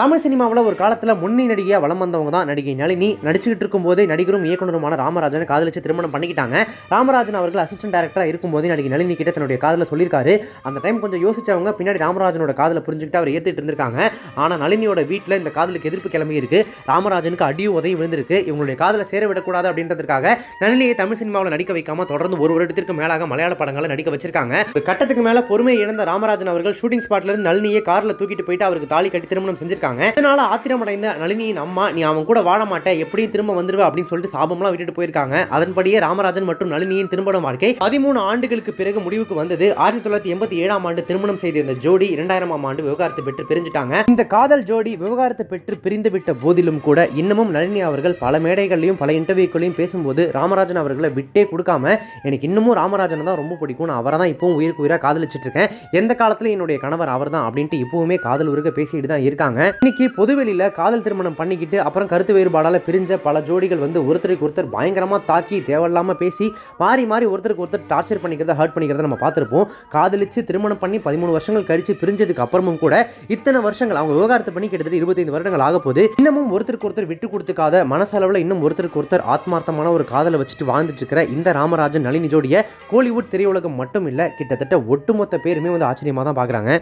தமிழ் சினிமாவில் ஒரு காலத்தில் முன்னணி நடிகையாக வளம் வந்தவங்க தான் நடிகை நளினி. நடிச்சுக்கிட்டு இருக்கும்போதே நடிகரும் இயக்குனருமான ராமராஜனை காதலிச்சு திருமணம் பண்ணிக்கிட்டாங்க. ராமராஜன் அவர்கள் அசிஸ்டன்ட் டேரக்டராக இருக்கும்போது நடிகை நளினி கிட்ட தன்னுடைய காதலை சொல்லியிருக்காரு. அந்த டைம் கொஞ்சம் யோசிச்சவங்க பின்னாடி ராமராஜனோட காதலை புரிஞ்சுக்கிட்டு அவர் ஏற்றுட்டு இருந்திருக்காங்க. ஆனால் நளினியோட வீட்டில் இந்த காதலுக்கு எதிர்ப்பு கிளம்பி இருக்கு. ராமராஜனுக்கு அடியும் உதவி விழுந்திருக்கு. இவங்களுடைய காதலை சேர விடக்கூடாது அப்படின்றதுக்காக நளினியை தமிழ் சினிமாவில் நடிக்க வைக்காம தொடர்ந்து ஒரு வருடத்திற்கு மேலாக மலையாள படங்களை நடிக்க வச்சிருக்காங்க. ஒரு கட்டத்துக்கு மேலே பொறுமையை இழந்த ராமராஜன் அவர்கள் ஷூட்டிங் ஸ்பாட்லேருந்து நளினியை காரில் தூக்கிட்டு போயிட்டு அவருக்கு தாலி கட்டி திருமணம் செஞ்சிருக்காங்க. இதனால ஆத்திரமடைந்த நளினியின் அம்மா நீ அவன் கூட வாழ மாட்டேன் எப்படியும் திரும்ப வந்துருவ அப்படின்னு சொல்லிட்டு சாபம்லாம் விட்டுட்டு போயிருக்காங்க. அதன்படியே ராமராஜன் மற்றும் நளினியின் திருமண வாழ்க்கை பதிமூணு ஆண்டுகளுக்கு பிறகு முடிவுக்கு வந்தது. ஆயிரத்தி தொள்ளாயிரத்தி எண்பத்தி ஏழாம் ஆண்டு திருமணம் செய்த இந்த ஜோடி இரண்டாயிரமாம் ஆண்டு விவகாரத்தை பெற்று பிரிஞ்சுட்டாங்க. இந்த காதல் ஜோடி விவகாரத்தை பெற்று பிரிந்து விட்ட போதிலும் கூட இன்னமும் நளினி அவர்கள் பல மேடைகள்லையும் பல இன்டர்வியூக்களையும் பேசும்போது ராமராஜன் அவர்களை விட்டே கொடுக்காம எனக்கு இன்னமும் ராமராஜனை தான் ரொம்ப பிடிக்கும் நான் அவரை தான் இப்பவும் உயிருக்கு உயிராக காதலிச்சிட்டு இருக்கேன். எந்த காலத்துல என்னுடைய கணவர் அவர் தான் அப்படின்ட்டு இப்பவுமே காதல் உருக பேசிட்டு தான் இருக்காங்க. இன்னைக்கு பொதுவெளியில காதல் திருமணம் பண்ணிக்கிட்டு அப்புறம் கருத்து வேறுபாடால பிரிஞ்ச பல ஜோடிகள் வந்து ஒருத்தருக்கு ஒருத்தர் பயங்கரமா தாக்கி தேவையில்லாம பேசி மாறி மாறி ஒருத்தருக்கு ஒருத்தர் டார்ச்சர் பண்ணிக்கிறத ஹர்ட் பண்ணிக்கிறத நம்ம பார்த்துருப்போம். காதலிச்சு திருமணம் பண்ணி பதிமூணு வருஷங்கள் கழிச்சு பிரிஞ்சதுக்கு அப்புறமும் கூட இத்தனை வருஷங்கள் அவங்க விவகாரத்தை பண்ணி கிட்டத்தட்ட இருபத்தைந்து வருடங்கள் ஆக போது இன்னமும் ஒருத்தருக்கு ஒருத்தர் விட்டு கொடுத்துக்காத மனசளவில் இன்னும் ஒருத்தருக்கு ஒருத்தர் ஆத்மார்த்தமான ஒரு காதலை வச்சுட்டு வாழ்ந்துட்டு இருக்கிற இந்த ராமராஜன் நளினி ஜோடியை கோலிவுட் திரையுலகம் மட்டும் இல்லை கிட்டத்தட்ட ஒட்டுமொத்த பேருமே வந்து ஆச்சரியமாக தான் பார்க்குறாங்க